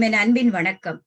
என் அன்பின் வணக்கம்.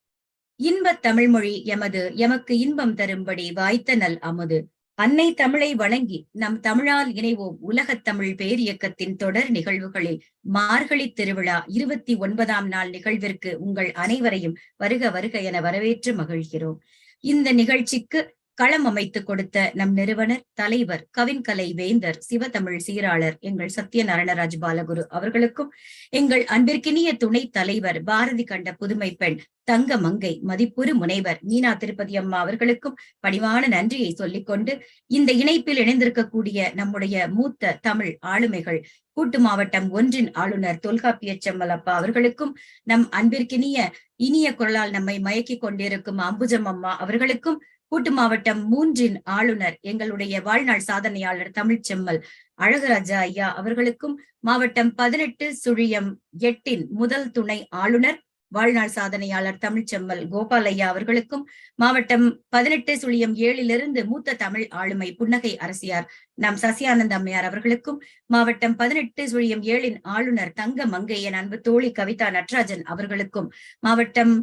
இன்பத் தமிழ்மொழி எமது எமக்கு இன்பம் தரும்படி வாய்த்த நல் அமுது. அன்னை தமிழை வணங்கி நம் தமிழால் இணைவோம் உலகத் தமிழ் பேர் இயக்கத்தின் தொடர் நிகழ்வுகளில் மார்கழி திருவிழா இருபத்தி ஒன்பதாம் நாள் நிகழ்விற்கு உங்கள் அனைவரையும் வருக வருக என வரவேற்று மகிழ்கிறோம். இந்த நிகழ்ச்சிக்கு களம் அமைத்துக் கொடுத்த நம் நிறுவனர் தலைவர் கவின்கலை வேந்தர் சிவதமிழ் சீராளர் எங்கள் சத்யநாராயணராஜ் பாலகுரு அவர்களுக்கும் எங்கள் அன்பிற்கினிய துணை தலைவர் பாரதி கண்ட புதுமை பெண் தங்க மங்கை மதிப்புறு முனைவர் மீனா திருப்பதி அம்மா அவர்களுக்கும் பணிவான நன்றியை சொல்லிக்கொண்டு இந்த இணைப்பில் இணைந்திருக்கக்கூடிய நம்முடைய மூத்த தமிழ் ஆளுமைகள் கூட்டு மாவட்டம் ஒன்றின் ஆளுநர் தொல்காப்பிய செம்மலப்பா அவர்களுக்கும் நம் அன்பிற்கினிய இனிய குரலால் நம்மை மயக்கிக் கொண்டிருக்கும் அம்புஜம் அம்மா அவர்களுக்கும் கூட்டு மாவட்டம் மூன்றின் ஆளுநர் எங்களுடைய வாழ்நாள் சாதனையாளர் தமிழ் செம்மல் அழகராஜா ஐயா அவர்களுக்கும் மாவட்டம் பதினெட்டு சுழியம் எட்டின் முதல் துணை ஆளுநர் வாழ்நாள் சாதனையாளர் தமிழ்ச்செம்மல் கோபால் அவர்களுக்கும் மாவட்டம் பதினெட்டு சுழியம் ஏழிலிருந்து மூத்த தமிழ் ஆளுமை புன்னகை அரசியார் நாம் சசியானந்த அம்மையார் அவர்களுக்கும் மாவட்டம் பதினெட்டு சுழியம் ஏழின் ஆளுநர் தங்க மங்கையன் அன்பு தோழி கவிதா நட்ராஜன் அவர்களுக்கும் மாவட்டம்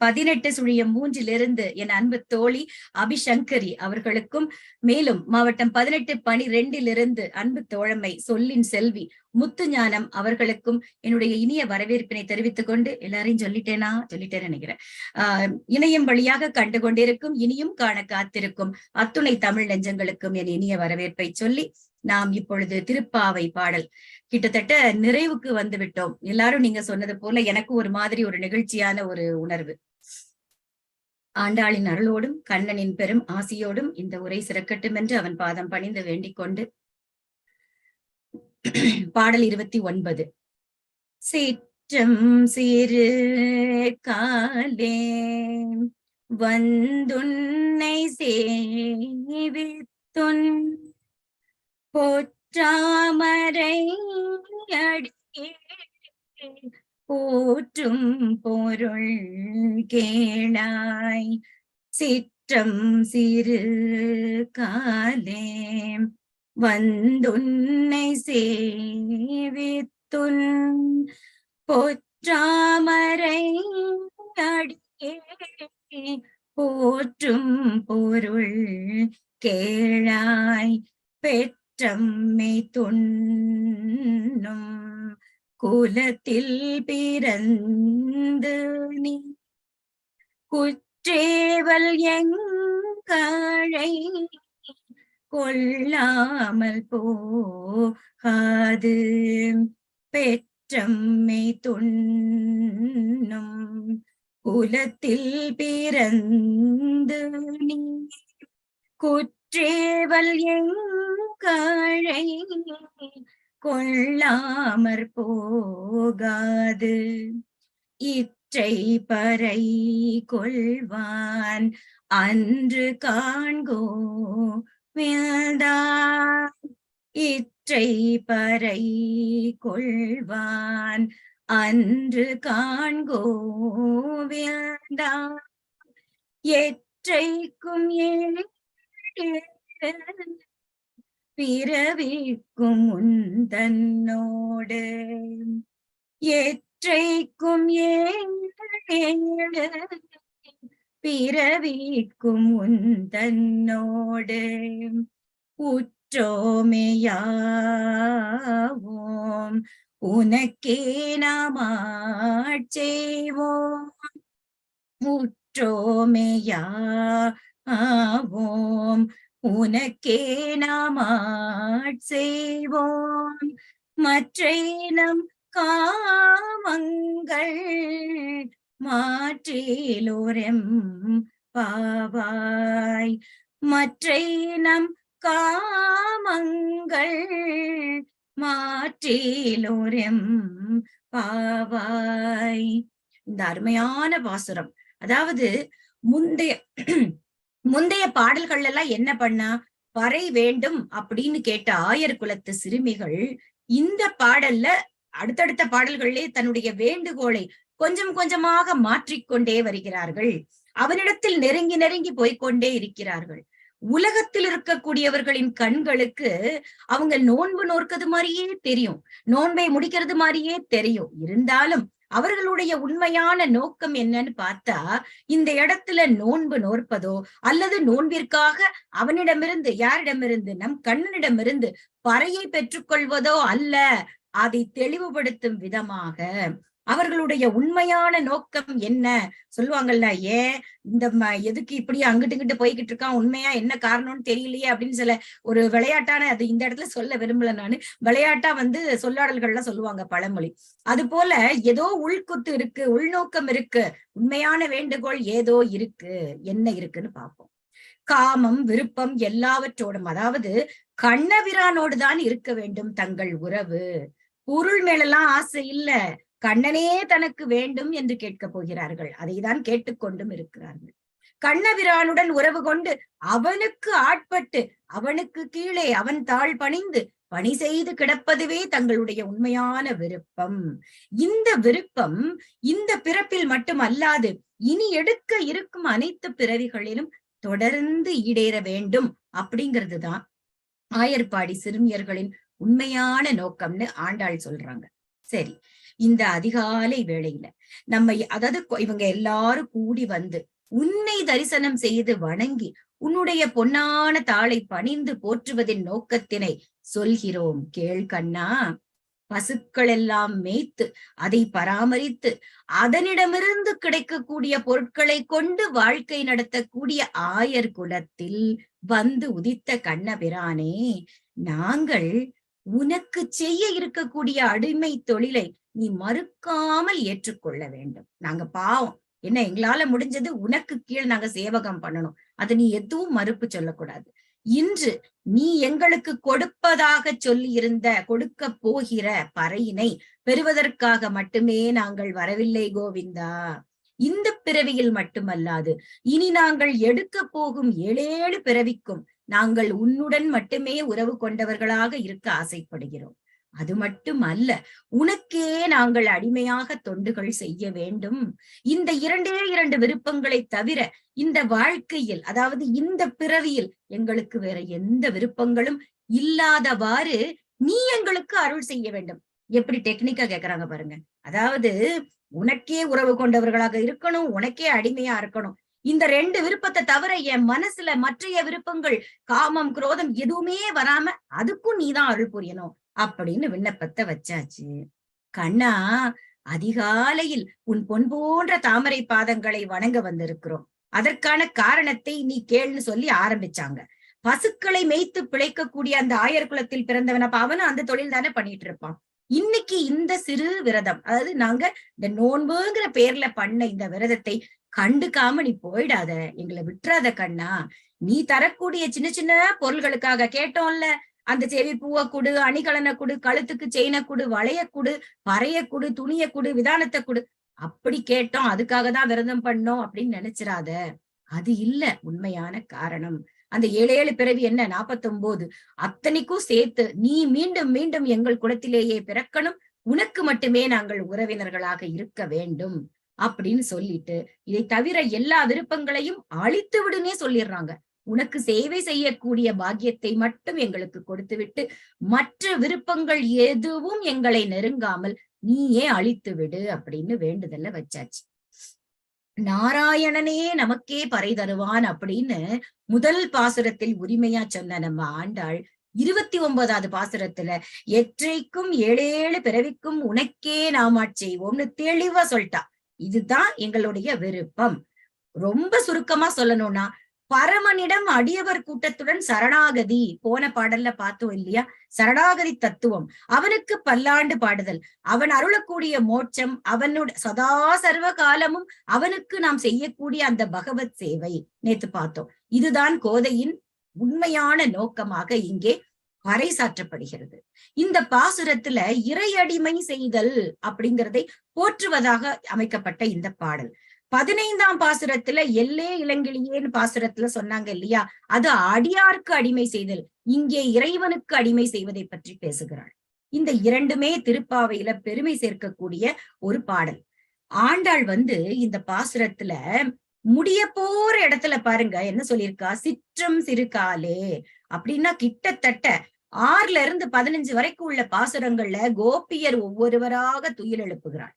பதினெட்டு சுழியம் மூன்றிலிருந்து என் அன்பு தோழி அபிசங்கரி அவர்களுக்கும் மேலும் மாவட்டம் பதினெட்டு பனிரெண்டிலிருந்து அன்பு தோழமை சொல்லின் செல்வி முத்து ஞானம் அவர்களுக்கும் என்னுடைய இனிய வரவேற்பினை தெரிவித்துக் கொண்டு எல்லாரையும் சொல்லிட்டேனா? சொல்லிட்டேன்னு நினைக்கிறேன். ஆஹ் இணையம் வழியாக கண்டு கொண்டிருக்கும் இனியும் காண காத்திருக்கும் அத்துணை தமிழ் நெஞ்சங்களுக்கும் என் இனிய வரவேற்பை சொல்லி நாம் இப்பொழுது திருப்பாவை பாடல். கிட்டத்தட்ட நிறைவுக்கு வந்து விட்டோம். எல்லாரும் நீங்க சொன்னது போல எனக்கு ஒரு மாதிரி ஒரு நிகழ்ச்சியான ஒரு உணர்வு. ஆண்டாளின் அருளோடும் கண்ணனின் பெரும் ஆசியோடும் இந்த உரை சிறக்கட்டும் என்று அவன் பாதம் பணிந்து வேண்டிக் கொண்டு பாடல் இருபத்தி ஒன்பது. சிற்றம் சிறு காலே வந்துன்னை சேவித்துன் போற்றாமரை அடியே போற்றும் பொருள் கேளாய். சிற்றம் சிறு காலே வந்துன்னை சேவித்துன். பொற்றாமரை அடியே போற்றும் பொருள் கேளாய். பெற்ற பெற்றம்மை துண்ணும் குலத்தில் பிறந்து நீ. குற்றேவல் எங்கழை கொள்ளாமல் போகாது. பெற்றம்மை துண்ணும் குலத்தில் பிறந்து நீ. குற்றேவல் காழை கொள்ளாமற் போகாது. இற்றை பறை கொள்வான் அன்று காண்கோ வேண்டான் இற்றை பறை கொள்வான் அன்று காண்கோ வேண்டான் எற்றைக்கும் ஏழு பிறவிக்கும் உந்தன்னோடு எற்றைக்கும் ஏழு பிறவிக்கும் உந்தன்னோடு உற்றோமையாவோம் உனக்கே நாம் உற்றோமையாவோம் உனக்கே நாம் செய்வோம். மற்றை நம் காமங்கள் மாற்றிலோரெம் பாவாய். மற்றை நம் காமங்கள் மாற்றிலோரெம் பாவாய். இந்த அருமையான பாசுரம் அதாவது முந்தைய முந்தைய பாடல்கள் எல்லாம் என்ன பண்ணா? பறை வேண்டும் அப்படின்னு கேட்ட ஆயர் குலத்து சிறுமிகள் இந்த பாடல்ல அடுத்தடுத்த பாடல்களிலே தன்னுடைய வேண்டுகோளை கொஞ்சம் கொஞ்சமாக மாற்றிக்கொண்டே வருகிறார்கள். அவனிடத்தில் நெருங்கி நெருங்கி போய்கொண்டே இருக்கிறார்கள். உலகத்தில் இருக்கக்கூடியவர்களின் கண்களுக்கு அவங்க நோன்பு நோற்கிறது மாதிரியே தெரியும். நோன்பை முடிக்கிறது மாதிரியே தெரியும். இருந்தாலும் அவர்களுடைய உண்மையான நோக்கம் என்னன்னு பார்த்தா இந்த இடத்துல நோன்பு நோற்பதோ அல்லது நோன்பிற்காக அவனிடமிருந்து யாரிடமிருந்து நம் கண்ணனிடமிருந்து பறையை பெற்றுக்கொள்வதோ அல்ல அதை தெளிவுபடுத்தும் விதமாக அவர்களுடைய உண்மையான நோக்கம் என்ன? சொல்லுவாங்கல்ல ஏன் இந்த எதுக்கு இப்படி அங்கிட்டு இங்கிட்டு போய்கிட்டு இருக்கான்? உண்மையா என்ன காரணம்னு தெரியலையே அப்படின்னு சில ஒரு விளையாட்டான அது இந்த இடத்துல சொல்ல விரும்பல நானு. விளையாட்டா வந்து சொல்லாடல்கள்லாம் சொல்லுவாங்க பழமொழி. அது போல ஏதோ உள்குத்து இருக்கு உள்நோக்கம் இருக்கு. உண்மையான வேண்டுகோள் ஏதோ இருக்கு. என்ன இருக்குன்னு பார்ப்போம். காமம் விருப்பம் எல்லாவற்றோடும் அதாவது கண்ணவிரானோடு தான் இருக்க வேண்டும் தங்கள் உறவு. பொருள் மேலெல்லாம் ஆசை இல்ல. கண்ணனே தனக்கு வேண்டும் என்று கேட்கப் போகிறார்கள். அதைதான் கேட்டுக்கொண்டும் இருக்கிறார்கள். கண்ணபிரானுடன் உறவு கொண்டு அவனுக்கு ஆட்பட்டு அவனுக்கு கீழே அவன் தாழ் பணிந்து பணி செய்து கிடப்பதுவே தங்களுடைய உண்மையான விருப்பம். இந்த விருப்பம் இந்த பிறப்பில் மட்டுமல்லாது இனி எடுக்க இருக்கும் அனைத்து பிறவிகளிலும் தொடர்ந்து ஈடேற வேண்டும் அப்படிங்கிறது தான் ஆயர்பாடி சிறுமியர்களின் உண்மையான நோக்கம்னு ஆண்டாள் சொல்றாங்க. சரி இந்த அதிகாலை வேளையில நம்ம அதாவது இவங்க எல்லாரும் கூடி வந்து உன்னை தரிசனம் செய்து வணங்கி உன்னுடைய பொன்னான தாளை பணிந்து போற்றுவதின் நோக்கத்தினை சொல்கிறோம். கேள் கண்ணா. பசுக்கள் எல்லாம் மேய்த்து அதை பராமரித்து அதனிடமிருந்து கிடைக்கக்கூடிய பொருட்களை கொண்டு வாழ்க்கை நடத்தக்கூடிய ஆயர் குலத்தில் வந்து உதித்த கண்ணபிரானே நாங்கள் உனக்கு செய்ய இருக்கக்கூடிய அடிமை தொழிலை நீ மறுக்காமல் ஏற்றுக்கொள்ள வேண்டும். நாங்க பாவம். என்ன எங்களால முடிஞ்சது உனக்கு கீழ் நாங்க சேவகம் பண்ணணும். அதை நீ எதுவும் மறுப்பு சொல்லக்கூடாது. இன்று நீ எங்களுக்கு கொடுப்பதாக சொல்லி இருந்த கொடுக்க போகிற பறையினை பெறுவதற்காக மட்டுமே நாங்கள் வரவில்லை கோவிந்தா. இந்த பிறவியில் மட்டுமல்லாது இனி நாங்கள் எடுக்க போகும் ஏழேழு பிறவிக்கும் நாங்கள் உன்னுடன் மட்டுமே உறவு கொண்டவர்களாக இருக்க ஆசைப்படுகிறோம். அது மட்டும் அல்ல உனக்கே நாங்கள் அடிமையாக தொண்டுகள் செய்ய வேண்டும். இந்த இரண்டே இரண்டு விருப்பங்களை தவிர இந்த வாழ்க்கையில் அதாவது இந்த பிறவியில் எங்களுக்கு வேற எந்த விருப்பங்களும் இல்லாதவாறு நீ எங்களுக்கு அருள் செய்ய வேண்டும். எப்படி டெக்னிக்கா கேக்குறாங்க பாருங்க. அதாவது உனக்கே உறவு கொண்டவர்களாக இருக்கணும் உனக்கே அடிமையா இருக்கணும். இந்த ரெண்டு விருப்பத்தை தவிர என் மனசுல மற்றைய விருப்பங்கள் காமம் குரோதம் எதுவுமே வராம அதுக்கும் நீதான் அருள் புரியணும் அப்படின்னு விண்ணப்பத்தை வச்சாச்சு. கண்ணா அதிகாலையில் உன் பொன் போன்ற தாமரை பாதங்களை வணங்க வந்திருக்கிறோம். அதற்கான காரணத்தை நீ கேள்னு சொல்லி ஆரம்பிச்சாங்க. பசுக்களை மேய்த்து பிழைக்கக்கூடிய அந்த ஆயர் குலத்தில் பிறந்தவன் அப்ப அவனும் அந்த தொழில் தானே பண்ணிட்டு இருப்பான். இன்னைக்கு இந்த சிறு விரதம் அதாவது நாங்க இந்த நோன்புங்கிற பேர்ல பண்ண இந்த விரதத்தை கண்டுக்காம நீ போயிடாத. எங்களை விட்டுறாத கண்ணா. நீ தரக்கூடிய சின்ன சின்ன பொருள்களுக்காக கேட்டோம்ல. அந்த செவி பூவை குடு அணிகலனை குடு கழுத்துக்கு செயினை குடு வளைய குடு பறைய குடு துணிய குடு விதானத்தை குடு. அப்படி கேட்டோம். அதுக்காக தான் விரதம் பண்ணோம் அப்படின்னு நினைச்சிடாத அது இல்ல. உண்மையான காரணம். அந்த ஏழு ஏழு பிறவி என்ன? நாப்பத்தொன்பது அத்தனைக்கும் சேர்த்து நீ மீண்டும் மீண்டும் எங்கள் குலத்திலேயே பிறக்கணும். உனக்கு மட்டுமே நாங்கள் உறவினர்களாக இருக்க வேண்டும். அப்படின்னு சொல்லிட்டு இதை தவிர எல்லா விருப்பங்களையும் அழித்து விடுனே சொல்லிடுறாங்க. உனக்கு சேவை செய்யக்கூடிய பாக்கியத்தை மட்டும் எங்களுக்கு கொடுத்துவிட்டு மற்ற விருப்பங்கள் எதுவும் எங்களை நெருங்காமல் நீயே அழித்து விடு அப்படின்னு வேண்டுதல்ல வச்சாச்சு. நாராயணனே நமக்கே பறை தருவான் அப்படின்னு முதல் பாசுரத்தில் உரிமையா சொன்ன நம்ம ஆண்டாள் இருபத்தி ஒன்பதாவது பாசுரத்துல எற்றைக்கும் ஏழேழு பிறவிக்கும் உனக்கே நாமாட் செய்வோம்னு தெளிவா சொல்லிட்டா. இதுதான் எங்களுடைய விருப்பம். ரொம்ப சுருக்கமா சொல்லணும்னா பரமனிடம் அடியவர் கூட்டத்துடன் சரணாகதி போன பாடல்ல பார்த்தோம் இல்லையா? சரணாகதி தத்துவம் அவனுக்கு பல்லாண்டு பாடுதல் அவன் அருளக்கூடிய மோட்சம் அவனுடைய சதா சர்வ காலமும் அவனுக்கு நாம் செய்யக்கூடிய அந்த பகவத் சேவை. நேத்து பார்த்தோம். இதுதான் கோதையின் உண்மையான நோக்கமாக இங்கே பறைசாற்றப்படுகிறது. இந்த பாசுரத்துல இறையடிமை செய்தல் அப்படிங்கிறதை போற்றுவதாக அமைக்கப்பட்ட இந்த பாடல். பதினைந்தாம் பாசுரத்துல எல்லே இளங்கிளியேன்னு பாசுரத்துல சொன்னாங்க இல்லையா? அது அடியார்க்கு அடிமை செய்தல் இங்கே இறைவனுக்கு அடிமை செய்வதை பற்றி பேசுகிறாள். இந்த இரண்டுமே திருப்பாவையில பெருமை சேர்க்கக்கூடிய ஒரு பாடல். ஆண்டாள் வந்து இந்த பாசுரத்துல முடிய போற இடத்துல பாருங்க என்ன சொல்லியிருக்கா? சிற்றம் சிறுகாலே அப்படின்னா கிட்டத்தட்ட ஆறுல இருந்து பதினஞ்சு வரைக்கும் உள்ள பாசுரங்கள்ல கோபியர் ஒவ்வொருவராக துயில் எழுப்புகிறாள்.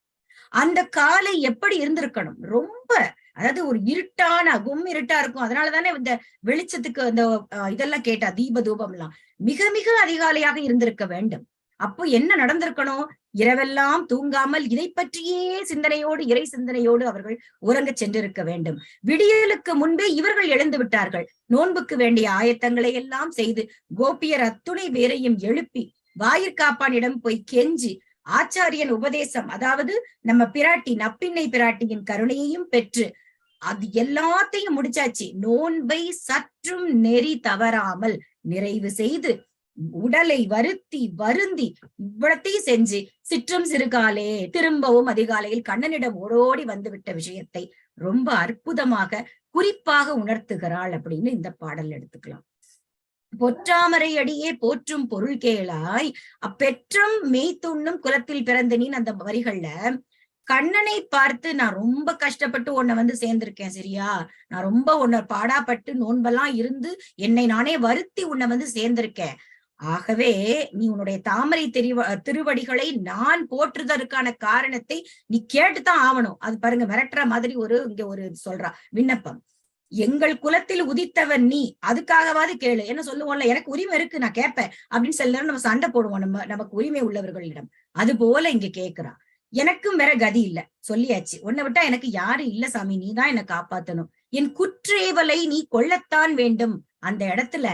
அந்த காலை எப்படி இருந்திருக்கணும்? ரொம்ப அதாவது ஒரு இருட்டான கும் இருட்டா இருக்கும். அதனாலதானே இந்த வெளிச்சத்துக்கு அந்த இதெல்லாம் கேட்டா தீப தூபம் எல்லாம் மிக மிக அதிகாலையாக இருந்திருக்க வேண்டும். அப்போ என்ன நடந்திருக்கணும்? இரவெல்லாம் தூங்காமல் இதை பற்றியே சிந்தனையோடு இறை சிந்தனையோடு அவர்கள் உறங்கச் சென்றிருக்க வேண்டும். விடியலுக்கு முன்பே இவர்கள் எழுந்து விட்டார்கள். நோன்புக்கு வேண்டிய ஆயத்தங்களை எல்லாம் செய்து கோபியர் அத்துணை பேரையும் எழுப்பி வாயிற்காப்பானிடம் போய் கெஞ்சி ஆச்சாரியன் உபதேசம் அதாவது நம்ம பிராட்டி நப்பின்னை பிராட்டியின் கருணையையும் பெற்று அது எல்லாத்தையும் முடிச்சாச்சு. நோன்பை சற்றும் நெறி தவறாமல் நிறைவு செய்து உடலை வருத்தி வருந்தி இவ்வளத்தையும் செஞ்சு சிற்றும் சிறுகாலே திரும்பவும் அதிகாலையில் கண்ணனிடம் ஓடோடி வந்துவிட்ட விஷயத்தை ரொம்ப அற்புதமாக குறிப்பாக உணர்த்துகிறாள் அப்படின்னு இந்த பாடல் எடுத்துக்கலாம். பொற்றாமரை அடியே போற்றும் பொருள் கேளாய் அப்பெற்றம் மெய்த்துண்ணும் குலத்தில் பிறந்த அந்த வரிகள்ல கண்ணனை பார்த்து நான் ரொம்ப கஷ்டப்பட்டு உன்னை வந்து சேர்ந்திருக்கேன் சரியா? நான் ரொம்ப உன்னை பாடாப்பட்டு நோன்பெல்லாம் இருந்து என்னை நானே வருத்தி உன்னை வந்து சேர்ந்திருக்கேன். ஆகவே நீ உன்னுடைய தாமரை தெரிவ திருவடிகளை நான் போற்றுதற்கான காரணத்தை நீ கேட்டுதான் ஆவணும். அது பாருங்க மிரட்டுற மாதிரி ஒரு இங்க ஒரு சொல்றா விண்ணப்பம். எங்கள் குலத்தில் உதித்தவன் நீ அதுக்காகவாது கேளு. என்ன சொல்லுவோம்ல எனக்கு உரிமை இருக்கு நான் கேட்பேன். அப்படின்னு சில நேரம் நம்ம சண்டை போடுவோம் நம்ம நமக்கு உரிமை உள்ளவர்களிடம். அது போல இங்க கேக்குறா. எனக்கும் வேற கதி இல்ல. சொல்லியாச்சு. உன்னை விட்டா எனக்கு யாரு இல்ல சாமி நீ தான் என்னை காப்பாத்தணும். என் குற்றேவலை நீ கொள்ளத்தான் வேண்டும். அந்த இடத்துல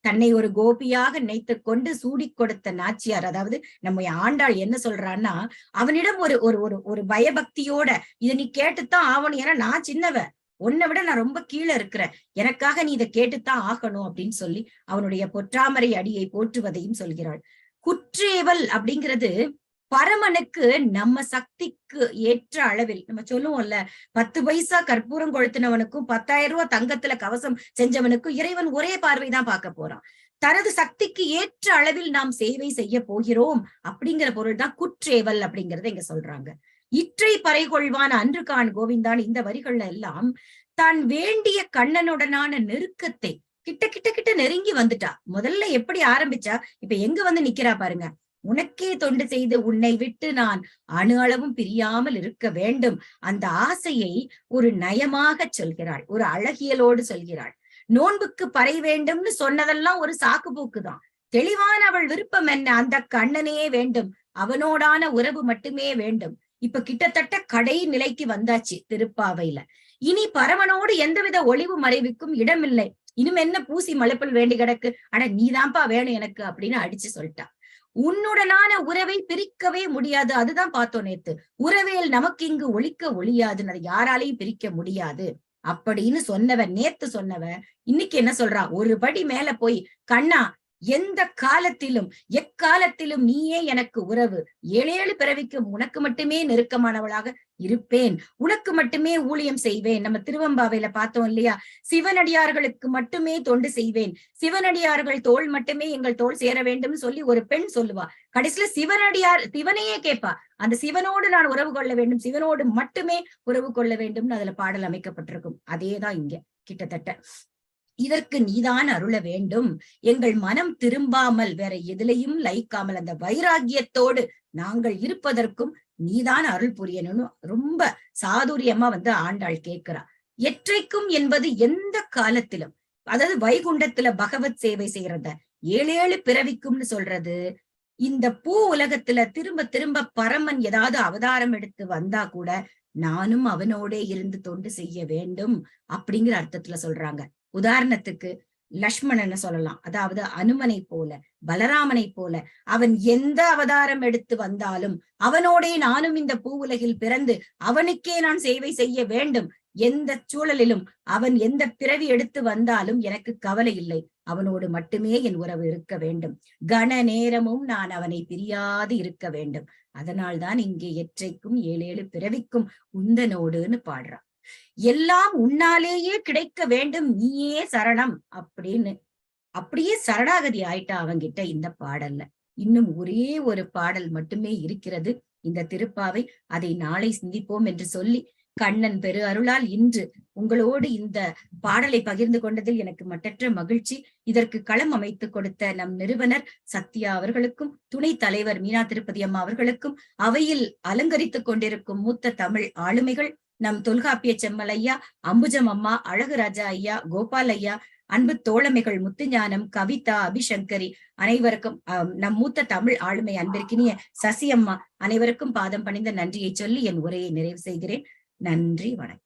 தன்னை ஒரு கோபியாக நினைத்து கொண்டு சூடி கொடுத்த நாச்சியார் அதாவது நம்ம ஆண்டாள் என்ன சொல்றான்னா அவனிடம் ஒரு ஒரு ஒரு ஒரு பயபக்தியோட இதை நீ கேட்டுத்தான் ஆகணும். ஏன்னா நான் சின்னவ. உன்னை விட நான் ரொம்ப கீழே இருக்கிறேன். எனக்காக நீ இதை கேட்டுத்தான் ஆகணும் அப்படின்னு சொல்லி அவனுடைய பொற்றாமரை அடியை போற்றுவதையும் சொல்கிறாள். குற்றேவல் அப்படிங்கிறது பரமனுக்கு நம்ம சக்திக்கு ஏற்ற அளவில் நம்ம சொல்லுவோம்ல பத்து பைசா கற்பூரம் கொளுத்தினவனுக்கும் பத்தாயிரம் ரூபாய் தங்கத்துல கவசம் செஞ்சவனுக்கும் இறைவன் ஒரே பார்வைதான் பார்க்க போறான். தனது சக்திக்கு ஏற்ற அளவில் நாம் சேவை செய்ய போகிறோம் அப்படிங்கிற பொருள் தான் குற்றேவல் அப்படிங்கறத இங்க சொல்றாங்க. இற்றை பறைகொள்வான் அன்று கான் கோவிந்தான் இந்த வரிகள்ல எல்லாம் தான் வேண்டிய கண்ணனுடனான நெருக்கத்தை கிட்ட கிட்ட கிட்ட நெருங்கி வந்துட்டா. முதல்ல எப்படி ஆரம்பிச்சா? இப்ப எங்க வந்து நிக்கிறா பாருங்க. உனக்கே தொண்டு செய்து உன்னை விட்டு நான் அணு அளவும் பிரியாமல் இருக்க வேண்டும். அந்த ஆசையை ஒரு நயமாக சொல்கிறாள். ஒரு அழகியலோடு சொல்கிறாள். நோன்புக்கு பறை வேண்டும்னு சொன்னதெல்லாம் ஒரு சாக்கு போக்குதான் தெளிவான அவள் விருப்பம் என்ன? அந்த கண்ணனே வேண்டும். அவனோடான உறவு மட்டுமே வேண்டும். இப்ப கிட்டத்தட்ட கடை நிலைக்கு வந்தாச்சு திருப்பாவையில. இனி பரமனோடு எந்தவித ஒளிவு மறைவுக்கும் இடமில்லை. இனிமே என்ன பூசி மலைப்பில் வேண்டி கிடக்கு? ஆனா நீதான்ப்பா வேணும் எனக்கு அப்படின்னு அடிச்சு சொல்லிட்டா. உன்னுடனான உறவை பிரிக்கவே முடியாது. அதுதான் பார்த்தோம் நேத்து. உறவேல் நமக்கு இங்கு ஒழிக்க ஒழியாதுன்னு. அதை யாராலையும் பிரிக்க முடியாது. அப்படின்னு சொன்னவன் நேத்து சொன்னவன் இன்னைக்கு என்ன சொல்றா ஒரு படி மேல போய் கண்ணா எந்த காலத்திலும் எக்காலத்திலும் நீயே எனக்கு உறவு. ஏழேழு பிறவிக்கும் உனக்கு மட்டுமே நெருக்கமானவளாக இருப்பேன். உனக்கு மட்டுமே ஊழியம் செய்வேன். நம்ம திருவம்பாவையில பார்த்தோம் இல்லையா? சிவனடியார்களுக்கு மட்டுமே தொண்டு செய்வேன். சிவனடியார்கள் தோல் மட்டுமே எங்கள் தோல் சேர வேண்டும் சொல்லி ஒரு பெண் சொல்லுவா. கடைசியில சிவனடியார் சிவனையே கேட்பா. அந்த சிவனோடு நான் உறவு கொள்ள வேண்டும். சிவனோடு மட்டுமே உறவு கொள்ள வேண்டும்னு அதுல பாடல் அமைக்கப்பட்டிருக்கும். அதேதான் இங்க. கிட்டத்தட்ட. இதற்கு நீதான் அருள வேண்டும். எங்கள் மனம் திரும்பாமல் வேற எதிலையும் லைக்காமல் அந்த வைராகியத்தோடு நாங்கள் இருப்பதற்கும் நீதான் அருள் புரியணும்னு ரொம்ப சாதுரியமா வந்து ஆண்டாள் கேட்கிறா. எற்றைக்கும் என்பது எந்த காலத்திலும் அதாவது வைகுண்டத்துல பகவத் சேவை செய்யறத ஏழு ஏழு பிறவிக்கும்னு சொல்றது. இந்த பூ உலகத்துல திரும்ப திரும்ப பரமன் ஏதாவது அவதாரம் எடுத்து வந்தா கூட நானும் அவனோடே இருந்து தொண்டு செய்ய வேண்டும் அப்படிங்கிற அர்த்தத்துல சொல்றாங்க. உதாரணத்துக்கு லக்ஷ்மணனை சொல்லலாம். அதாவது அனுமனை போல பலராமனை போல அவன் எந்த அவதாரம் எடுத்து வந்தாலும் அவனோடே நானும் இந்த பூ உலகில் பிறந்து அவனுக்கே நான் சேவை செய்ய வேண்டும். எந்த சூழலிலும் அவன் எந்த பிறவி எடுத்து வந்தாலும் எனக்கு கவலை இல்லை. அவனோடு மட்டுமே என் உறவு இருக்க வேண்டும். கன நேரமும் நான் அவனை பிரியாது இருக்க வேண்டும். அதனால்தான் இங்கே எற்றைக்கும் ஏழேழு பிறவிக்கும் உந்தனோடுன்னு பாடுறான் எல்லாம் உன்னாலேயே கிடைக்க வேண்டும் நீயே சரணம் அப்படின்னு. அப்படியே சரணாகதி ஆயிட்டா அவங்கிட்ட இந்த பாடல்ல. இன்னும் ஒரே ஒரு பாடல் மட்டுமே இருக்கிறது. இந்த திருப்பாவை அதை நாளை சிந்திப்போம் என்று சொல்லி கண்ணன் பெரு அருளால் இன்று உங்களோடு இந்த பாடலை பகிர்ந்து கொண்டதில் எனக்கு மட்டற்ற மகிழ்ச்சி. இதற்கு களம் அமைத்து கொடுத்த நம் நிறுவனர் சத்யா அவர்களுக்கும் துணை தலைவர் மீனா திருப்பதி அம்மா அவர்களுக்கும் அவையில் அலங்கரித்துக் கொண்டிருக்கும் மூத்த தமிழ் ஆளுமைகள் நம் தொல்காப்பிய செம்மலையா அம்புஜம் அம்மா அழகுராஜா ஐயா கோபால் ஐயா அன்பு தோழமைகள் முத்துஞானம் கவிதா அபிசங்கரி அனைவருக்கும் நம் மூத்த தமிழ் ஆளுமை அன்பிற்கினிய சசி அம்மா அனைவருக்கும் பாதம் பணிந்த நன்றியை சொல்லி என் உரையை நிறைவு செய்கிறேன். நன்றி வணக்கம்.